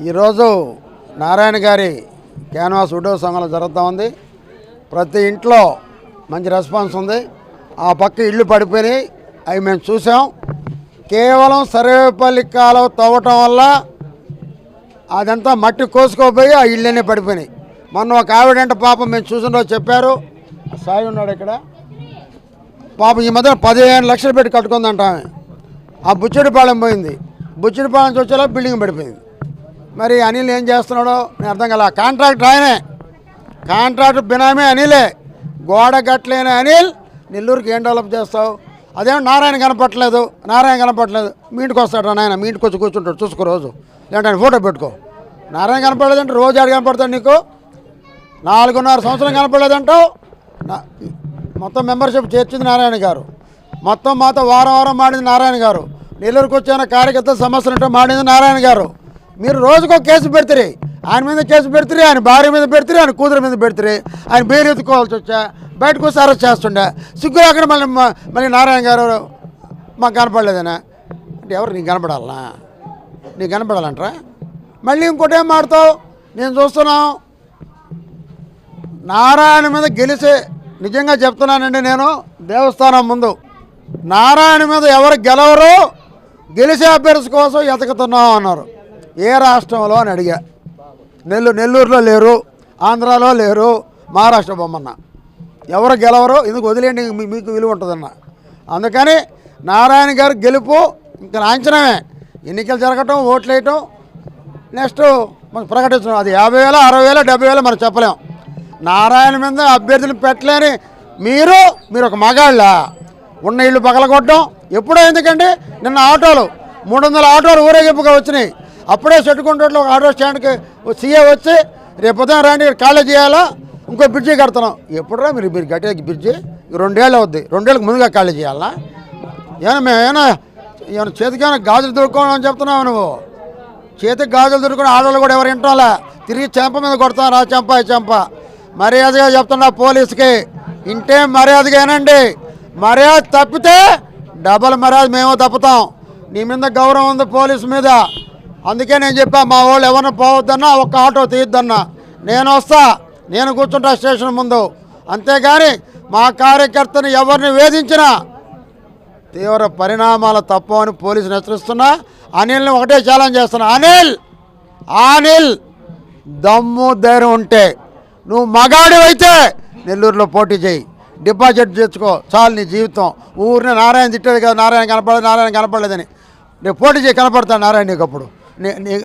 ఈరోజు నారాయణ గారి క్యాన్వాస్ ఉడో సంఘం జరుగుతూ ఉంది. ప్రతి ఇంట్లో మంచి రెస్పాన్స్ ఉంది. ఆ పక్క ఇళ్ళు పడిపోయినాయి. అవి మేము చూసాం. కేవలం సర్వేపల్లి కాలువ తవ్వటం వల్ల అదంతా మట్టి కోసుకోపోయి ఆ ఇళ్ళనే పడిపోయినాయి. మొన్న ఒక ఆవిడంటే పాపం మేము చూసిన చెప్పారు. సాయి ఉన్నాడు ఇక్కడ. పాపం ఈ మధ్య పదిహేను లక్షలు పెట్టి కట్టుకుందంట ఆమె. ఆ బుచ్చిడిపాళెం పోయింది. బుచ్చిడిపాళెం నుంచి వచ్చేలా బిల్డింగ్ పడిపోయింది. మరి అనిల్ ఏం చేస్తున్నాడో నేను అర్థం కల. కాంట్రాక్ట్ ఆయనే. కాంట్రాక్ట్ బినామే అనిలే. గోడ గట్లేని అనిల్ నెల్లూరుకి ఏం డెవలప్ చేస్తావు? అదేమో నారాయణ కనపట్లేదు నారాయణ కనపట్లేదు మీ ఇంటికి వస్తాడు నాయన. మీ ఇంటికి వచ్చి కూర్చుంటాడు. చూసుకో రోజు. లేదంటే ఫోటో పెట్టుకో. నారాయణ కనపడలేదంటే రోజు ఆడు కనపడతాడు నీకు? నాలుగున్నర సంవత్సరం కనపడలేదంటావు? మొత్తం మెంబర్షిప్ చేర్చింది నారాయణ గారు. మొత్తం మాతో వారం వారం మాడింది నారాయణ గారు. నెల్లూరుకు వచ్చిన కార్యకర్త సమస్యలు మాడింది నారాయణ గారు. మీరు రోజుకో కేసు పెడతారు ఆయన మీద కేసు పెడతారు ఆయన భార్య మీద పెడతారు ఆయన కూతురు మీద పెడతారు ఆయన బెయిల్ ఎత్తుకోవాల్సి వచ్చా బయటకు వస్తే అరెస్ట్ చేస్తుండే. సిగ్గు అక్కడ మళ్ళీ మళ్ళీ నారాయణ గారు మాకు కనపడలేదనా? అంటే ఎవరు నీకు కనపడాలనా? నీకు కనపడాలంటారా? మళ్ళీ ఇంకోటి ఏం మాడతావు? నేను చూస్తున్నాం. నారాయణ మీద గెలిచే నిజంగా చెప్తున్నానండి నేను దేవస్థానం ముందు. నారాయణ మీద ఎవరు గెలవరు గెలిచే అభ్యర్థి కోసం ఎతకుతున్నాం అన్నారు. ఏ రాష్ట్రంలో అని అడిగా. నెల్లూరు నెల్లూరులో లేరు ఆంధ్రాలో లేరు మహారాష్ట్ర బొమ్మన్న. ఎవరు గెలవరు? ఎందుకు వదిలేండి మీకు విలువ ఉంటుందన్న. అందుకని నారాయణ గారు గెలుపు ఇంకా లాంఛనమే. ఎన్నికలు జరగటం ఓట్లు వేయటం నెక్స్ట్ మనం ప్రకటించడం అది యాభై వేల అరవై వేల డెబ్బై వేల మనం చెప్పలేం. నారాయణ మీద అభ్యర్థులు పెట్టలేని మీరు మీరు ఒక మగాళ్ళ. ఉన్న ఇళ్ళు పగలగొట్టడం. ఎప్పుడో ఎందుకండి? నిన్న ఆటోలు. మూడు వందల ఆటోలు ఊరేగింపుగా వచ్చినాయి. అప్పుడే చెట్టుకుంటలో ఒక ఆటో స్టాండ్కి సీఏ వచ్చి రేపు ఉదయం రండి కాలేజ్ చేయాలా? ఇంకో బ్రిడ్జి కడుతున్నాం ఎప్పుడురా మీరు మీరు కట్టే బ్రిడ్జి? రెండేళ్ళు అవుద్ది. రెండేళ్ళకి ముందుగా కాలేజ్ చేయాలా? ఏమైనా మేము ఏమైనా ఏమైనా చేతికి గాజులు దొరుకుకోవడం అని చెప్తున్నావు నువ్వు? చేతికి గాజులు దొరుకుని ఆడవాళ్ళు కూడా ఎవరు వింటాలా తిరిగి చెంప మీద కొడతాను రా చెంప చెంప. మర్యాదగా చెప్తున్నా పోలీసుకి. ఇంటే మర్యాదగానండి మర్యాద తప్పితే డబల్ మర్యాద మేము తప్పుతాం. నీ మీద గౌరవం ఉంది పోలీసు మీద. అందుకే నేను చెప్పా మా వాళ్ళు ఎవరిని పోవద్దన్నా ఒక్క ఆటో తీయద్దన్నా. నేను వస్తా నేను కూర్చుంటా స్టేషన్ ముందు. అంతేగాని మా కార్యకర్తని ఎవరిని వేధించినా తీవ్ర పరిణామాలు తప్పవని పోలీసులు హెచ్చరిస్తున్నా. అనిల్ని ఒకటే ఛాలెంజ్ చేస్తున్నా. అనిల్! అనిల్! దమ్ము ధైర్యం ఉంటే నువ్వు మగాడివైతే నెల్లూరులో పోటీ చేయి. డిపాజిట్ తెచ్చుకో చాలు నీ జీవితం. ఊరిని నారాయణ తిట్టేది కదా నారాయణ కనపడలేదు నారాయణ కనపడలేదని. రేపు పోటీ చేయి కనపడతాను నారాయణ నీకు అప్పుడు. నీ- నీ